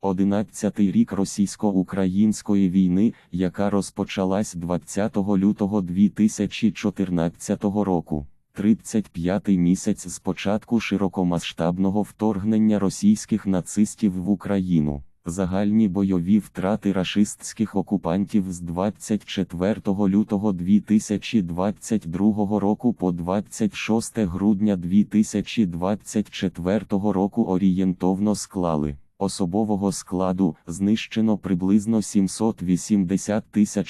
Одинадцятий рік російсько-української війни, яка розпочалась 20 лютого 2014 року. 35-й місяць з початку широкомасштабного вторгнення російських нацистів в Україну. Загальні бойові втрати рашистських окупантів з 24 лютого 2022 року по 26 грудня 2024 року орієнтовно склали. Особового складу знищено приблизно 780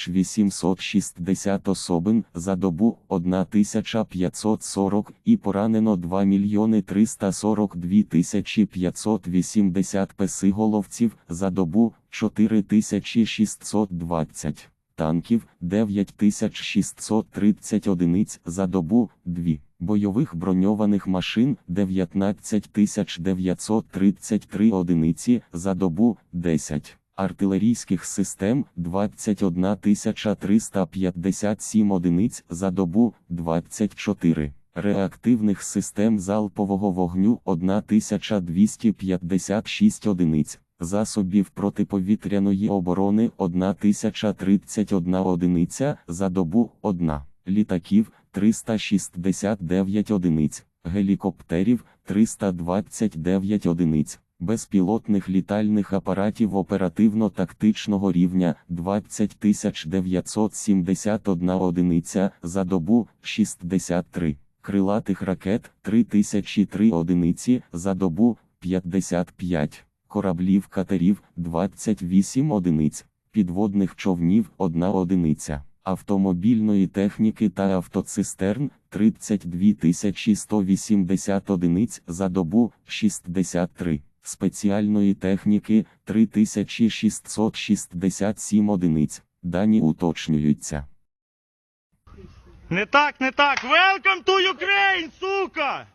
860 особин за добу 1540 і поранено 2 мільйони 342 580 песиголовців за добу 4620 танків 9630 одиниць за добу 2 бойових броньованих машин 19933 одиниці за добу 10 артилерійських систем 21357 одиниць за добу 24 реактивних систем залпового вогню 1256 одиниць. Засобів протиповітряної оборони 1031 одиниця за добу 1 літаків 369 одиниць, гелікоптерів 329 одиниць, безпілотних літальних апаратів оперативно-тактичного рівня 20 971 одиниця за добу 63, крилатих ракет 3003 одиниці за добу 55, кораблів катерів 28 одиниць, підводних човнів 1 одиниця автомобільної техніки та автоцистерн 32 180 одиниць за добу 63, спеціальної техніки 3667 одиниць. Дані уточнюються. Не так, не так. Welcome to Ukraine, сука!